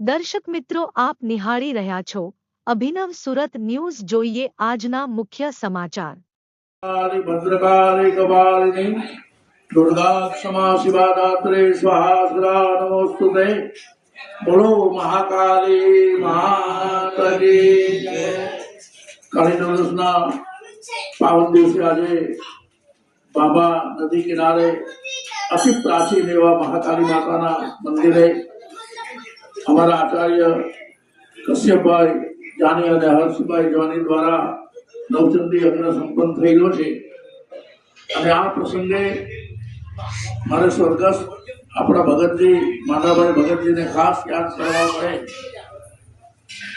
दर्शक मित्रों आप निहारी रहा छो अभिनव सूरत न्यूज़ जो ये आज ना मुख्य समाचार आज बाबा नदी किनारे अति प्राचीन एवं महाकाली माता मंदिर है અમારા આચાર્ય કશ્યપભાઈ જાની અને હર્ષભાઈ જાની દ્વારા નવચંદી યજ્ઞ સંપન્ન થયેલો છે. અને આ પ્રસંગે મારે સ્વર્ગસ્થ આપણા ભગતજી માધાભાઈ ભગતજીને ખાસ યાદ કરવા પડે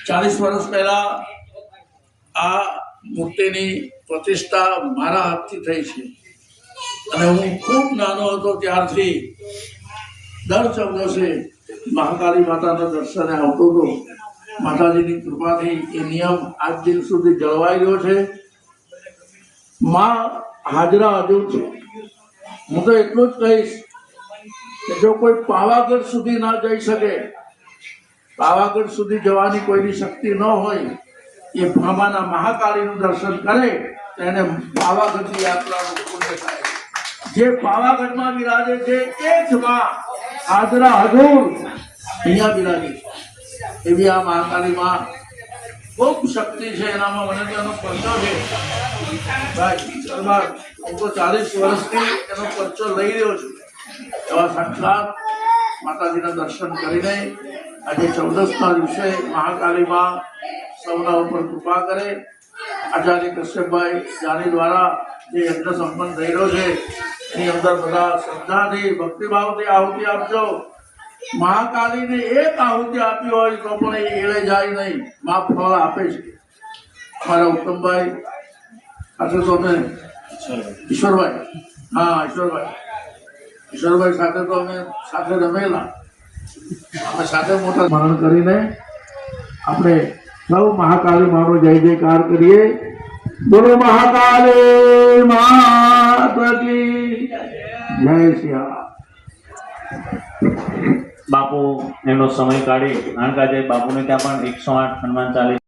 ચાલીસ વર્ષ પહેલા આ મૂર્તિની પ્રતિષ્ઠા મારા હાથથી થઈ છે. અને હું ખૂબ નાનો હતો ત્યારથી દર ચૌદસે મહાકાળી માતાના દર્શને આવતો હતો. માતાજીની કૃપાથી એ નિયમ આજ દિન સુધી જળવાઈ ગયો છે. માં હાજરા હજુ છે. હું તો એટલું જ કહીશ કે જો કોઈ પાવાગઢ સુધી ના જઈ શકે, પાવાગઢ સુધી જવાની કોઈની શક્તિ ન હોય, એ ભામાના મહાકાળીનું દર્શન કરે, તો એને પાવાગઢની યાત્રાનું પુણ્ય થાય. જે પાવાગઢમાં બિરાજે છે, એ જ માં આદરા હજુર. અહીંયા બિરાજે છે. એવી આ મહાકાલી માં. ખૂબ શક્તિ છે એનામાં, મને તો એનો પરચો છે. ભાઈ તો ચાલીસ વર્ષથી એનો પરચો લઈ રહ્યો છું. એવા સાક્ષાત માતાજીના દર્શન કરીને આજે ચૌદસના દિવસે મહાકાળી માં સૌના ઉપર કૃપા કરે. આચાર્ય કશ્યપભાઈ જાની દ્વારા જે યજ્ઞ સંપન્ન થઈ રહ્યો છે એની અંદર બધા શ્રદ્ધાથી, ભક્તિભાવથી આહુતિ આપજો. મહાકાલીને એક આહુતિ આપી હોય તો પણ એ એળે જાય નહીં. મા ફળ આપે છે. મારા ઉત્તમભાઈ સાથે તો અમે ઈશ્વરભાઈ. હા, ઈશ્વરભાઈ. ઈશ્વરભાઈ સાથે તો અમે સાથે રમેલા. અમે સાથે મોટા સ્મરણ કરીને આપણે સૌ મહાકાલી માનો જય જયકાર કરીએ. બોલો મહાકાલી કી બાપુ એનો સમય કાઢી. કારણ બાપુને ત્યાં પણ એકસો આઠ હનુમાન ચાલીસ